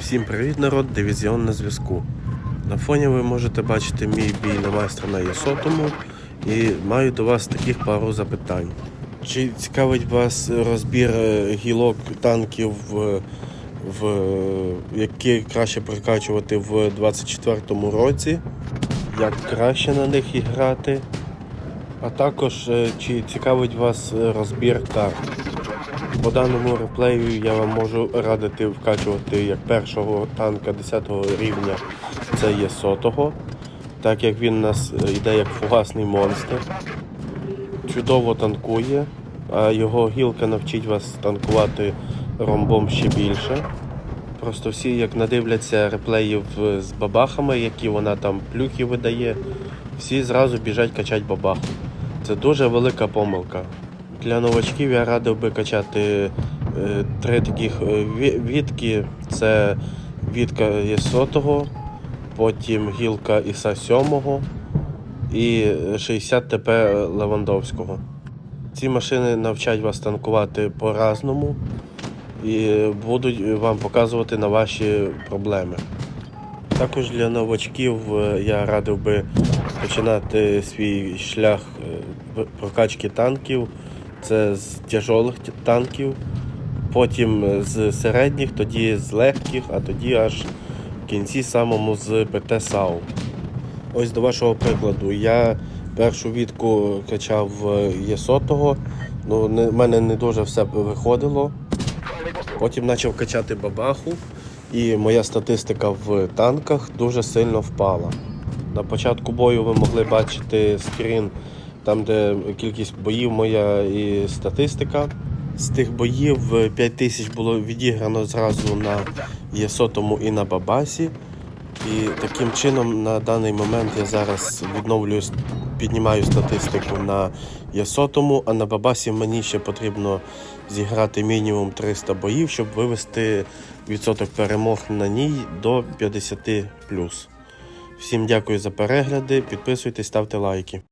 Всім привіт, народ! Дивізіон на зв'язку. На фоні ви можете бачити мій бій на майстра на Єсотому і маю до вас таких пару запитань. Чи цікавить вас розбір е, гілок танків, в, в, які краще прокачувати в 24-му році? Як краще на них і грати? А також е, чи цікавить вас розбір карт? По даному реплею я вам можу радити вкачувати як першого танка 10 рівня, це є сотого, так як він у нас е, йде як фугасний монстр. Чудово танкує, а його гілка навчить вас танкувати ромбом ще більше. Просто всі, як надивляться реплеїв е, з бабахами, які вона там плюхи видає, всі зразу біжать качати бабаху. Це дуже велика помилка. Для новачків я радив би качати е, три таких е, ві- відки. Це відка є сотого, потім гілка Іса сьомого і 60 ТП Левандовського. Ці машини навчать вас танкувати по-разному і будуть вам показувати на ваші проблеми. Також для новачків е, я радив би починати свій шлях прокачки танків. Це з тяжолих танків, потім е, з середніх, тоді з легких, а тоді аж в кінці самому з ПТ САУ. Ось до вашого прикладу, я першу відку качав е, Є100, ну в мене не дуже все виходило. Потім почав качати бабаху, і моя статистика в танках дуже сильно впала. На початку бою ви могли бачити скрін, там де кількість боїв моя і статистика. З тих боїв е, 5 тисяч було відіграно зразу на Єсотому і на Бабасі. І таким чином на даний момент я зараз відновлюю, піднімаю статистику на Єсотому, а на Бабасі мені ще потрібно зіграти мінімум 300 боїв, щоб вивести відсоток перемог на ній до 50 Всім дякую за перегляди, підписуйтесь, ставте лайки.